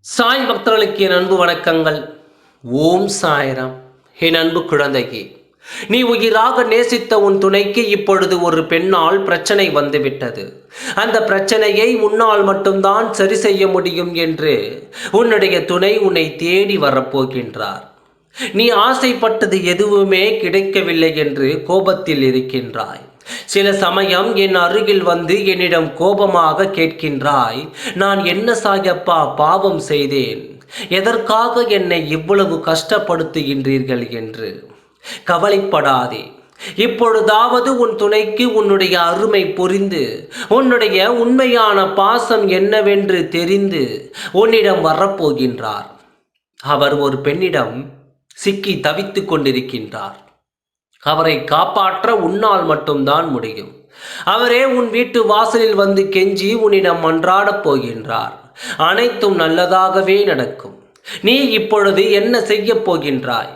சாய் பக்தர்களுக்கு என் அன்பு வணக்கங்கள். ஓம் சாய்ராம். என் அன்பு குழந்தையே நீ உயிராக நேசித்த உன் துணைக்கு இப்பொழுது ஒரு பெண்ணால் பிரச்சனை வந்துவிட்டது. அந்த பிரச்சனையை உன்னால் மட்டும்தான் சரி செய்ய முடியும் என்று உன்னுடைய துணை உன்னை தேடி வரப்போகின்றார். நீ ஆசைப்பட்டது எதுவுமே கிடைக்கவில்லை என்று கோபத்தில் இருக்கின்றாய். சில சமயம் என் அருகில் வந்து என்னிடம் கோபமாக கேட்கின்றாய் நான் என்ன சாயப்பா பாவம் செய்தேன்? எதற்காக என்னை இவ்வளவு கஷ்டப்படுத்துகின்றீர்கள் என்று? கவலைப்படாதே. இப்பொழுதாவது உன் துணைக்கு உன்னுடைய அருமை புரிந்து உன்னுடைய உண்மையான பாசம் என்னவென்று தெரிந்து உன்னிடம் வரப்போகின்றார். அவர் ஒரு பெண்ணிடம் சிக்கி தவித்துக் கொண்டிருக்கின்றார். அவரை காப்பாற்ற உன்னால் மட்டும்தான் முடியும். அவரே உன் வீட்டு வாசலில் வந்து கெஞ்சி உன்னிடம் மன்றாடப் போகின்றார். அனைத்தும் நல்லதாகவே நடக்கும். நீ இப்பொழுது என்ன செய்யப் போகின்றாய்?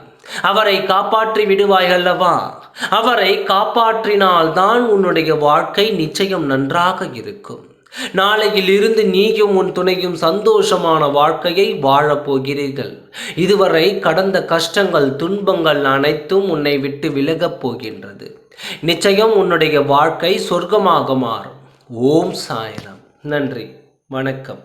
அவரை காப்பாற்றி விடுவாய் அல்லவா? அவரை காப்பாற்றினால்தான் உன்னுடைய வாழ்க்கை நிச்சயம் நன்றாக இருக்கும். நாளையில் இருந்து நீயும் உன் துணையும் சந்தோஷமான வாழ்க்கையை வாழப் போகிறீர்கள் இதுவரை கடந்த கஷ்டங்கள் துன்பங்கள் அனைத்தும் உன்னை விட்டு விலகப் போகின்றது. நிச்சயம் உன்னுடைய வாழ்க்கை சொர்க்கமாக மாறும். ஓம் சாயனம் நன்றி. வணக்கம்.